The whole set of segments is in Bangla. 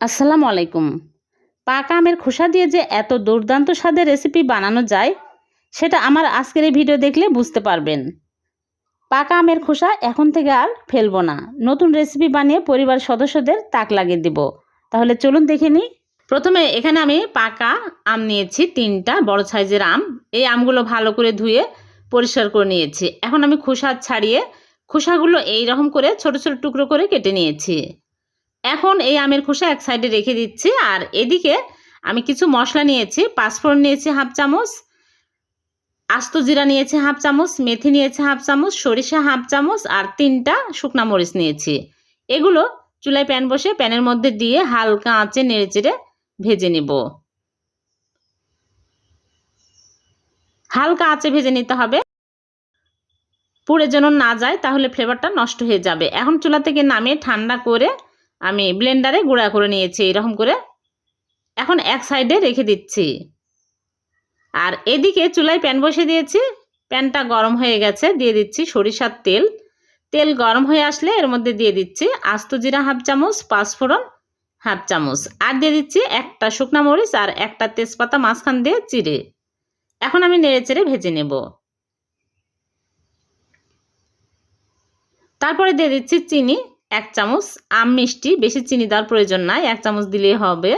আসসালামু আলাইকুম। পাকা আমের খোসা দিয়ে যে এত দুর্দান্ত স্বাদের রেসিপি বানানো যায়, সেটা আমার আজকের এই ভিডিও দেখলে বুঝতে পারবেন। পাকা আমের খোসা এখন থেকে আর ফেলব না। নতুন রেসিপি বানিয়ে পরিবার সদস্যদের তাক লাগিয়ে দিব। তাহলে চলুন দেখে নিই। প্রথমে এখানে আমি পাকা আম নিয়েছি, তিনটা বড় সাইজের আম। এই আমগুলো ভালো করে ধুয়ে পরিষ্কার করে নিয়েছি। এখন আমি খোসা ছাড়িয়ে খোসাগুলো এই রকম করে ছোট ছোট টুকরো করে কেটে নিয়েছি। এখন এই আমের খোসা এক সাইডে রেখে দিচ্ছি, আর এদিকে আমি কিছু মশলা নিয়েছি, পাঁচফোড়ন নিয়েছি হাফ চামচ, আস্ত জিরা নিয়েছি হাফ চামচ, মেথি নিয়েছি হাফ চামচ, সরিষা হাফ চামচ, আর তিনটা শুকনা মরিচ নিয়েছি। এগুলো চুলায় প্যান বসে প্যানের মধ্যে দিয়ে হালকা আঁচে নেড়েচেড়ে ভেজে নেব। হালকা আঁচে ভেজে নিতে হবে। পুড়ে যেন না যায়, তাহলে ফ্লেভারটা নষ্ট হয়ে যাবে। এখন চুলা থেকে নামিয়ে ঠান্ডা করে আমি ব্লেন্ডারে গুঁড়া করে নিয়েছি, এরকম করে। এখন এক সাইডে রেখে দিচ্ছি। আর এদিকে চুলায় প্যান বসে দিয়েছি। প্যানটা গরম হয়ে গেছে, দিয়ে দিচ্ছি সরিষার তেল। তেল গরম হয়ে আসলে এর মধ্যে দিয়ে দিচ্ছি আস্ত জিরা হাফ চামচ, পাঁচফোড়ন হাফ চামচ। আর দিয়ে দিচ্ছি একটা শুকনা মরিচ আর একটা তেজপাতা মাঝখান দিয়ে চিড়ে। এখন আমি নেড়ে চেড়ে ভেজে নেব। তারপরে দিয়ে দিচ্ছি চিনি। এক চামচ আম মিষ্টি, বেশি চিনি দেওয়ার প্রয়োজন নাই, এক চামচ দিলেই হবে।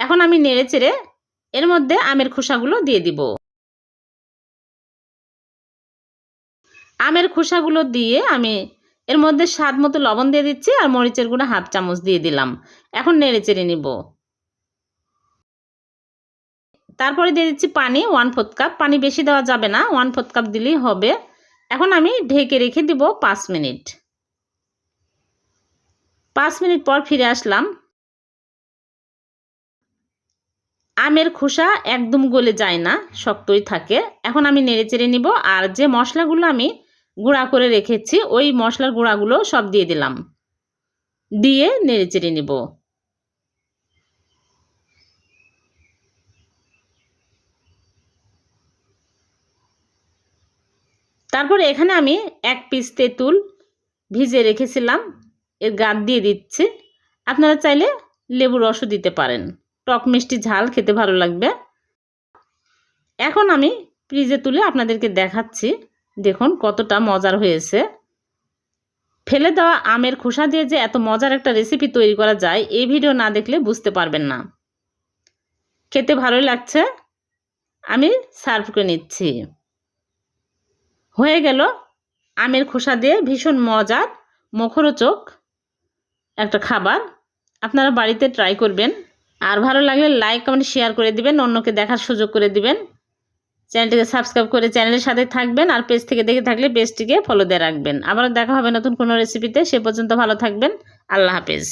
এখন আমি নেড়ে চেড়ে এর মধ্যে আমের খোসাগুলো দিয়ে দিব। আমের খোসাগুলো দিয়ে আমি এর মধ্যে স্বাদ মতো লবণ দিয়ে দিচ্ছি আর মরিচের গুঁড়ো হাফ চামচ দিয়ে দিলাম। এখন নেড়ে চেড়ে নিব। তারপরে দিয়ে দিচ্ছি পানি, ওয়ান ফোর্থ কাপ। পানি বেশি দেওয়া যাবে না, ওয়ান ফোর্থ কাপ দিলেই হবে। এখন আমি ঢেকে রেখে দিব পাঁচ মিনিট। পাঁচ মিনিট পর ফিরে আসলাম। আমের খোসা একদম গলে যায় না, শক্তই থাকে। এখন আমি নেড়ে চেড়ে নিব আর যে মশলাগুলো আমি গুঁড়া করে রেখেছি, ওই মশলার গুঁড়াগুলো সব দিয়ে দিলাম। দিয়ে নেড়ে চেড়ে নিব। তারপরে এখানে আমি এক পিস তেঁতুল ভিজে রেখেছিলাম। এর গাদ দিয়ে দিচ্ছি। আপনারা চাইলে লেবু রসও দিতে পারেন। টক মিষ্টি ঝাল খেতে ভালো লাগবে। এখন আমি ফ্রিজে তুলে আপনাদেরকে দেখাচ্ছি। দেখুন কতটা মজার হয়েছে। ফেলে দেওয়া আমের খোসা দিয়ে যে এত মজার একটা রেসিপি তৈরি করা যায়, এই ভিডিও না দেখলে বুঝতে পারবেন না। খেতে ভালোই লাগছে। আমি সার্ভ করে নিচ্ছি। হয়ে গেল আমের খোসা দিয়ে ভীষণ মজার মুখরোচক একটা খাবার, আপনারা বাড়িতে ট্রাই করবেন। আর ভালো লাগলে লাইক কমেন্ট শেয়ার করে দিবেন, অন্যকে দেখার সুযোগ করে দিবেন। চ্যানেলটিকে সাবস্ক্রাইব করে চ্যানেলের সাথে থাকবেন, আর পেজ থেকে দেখে থাকলে পেজটিকে ফলো দিয়ে রাখবেন। আবারও দেখা হবে নতুন কোনো রেসিপিতে সে পর্যন্ত ভালো থাকবেন। আল্লাহ হাফেজ।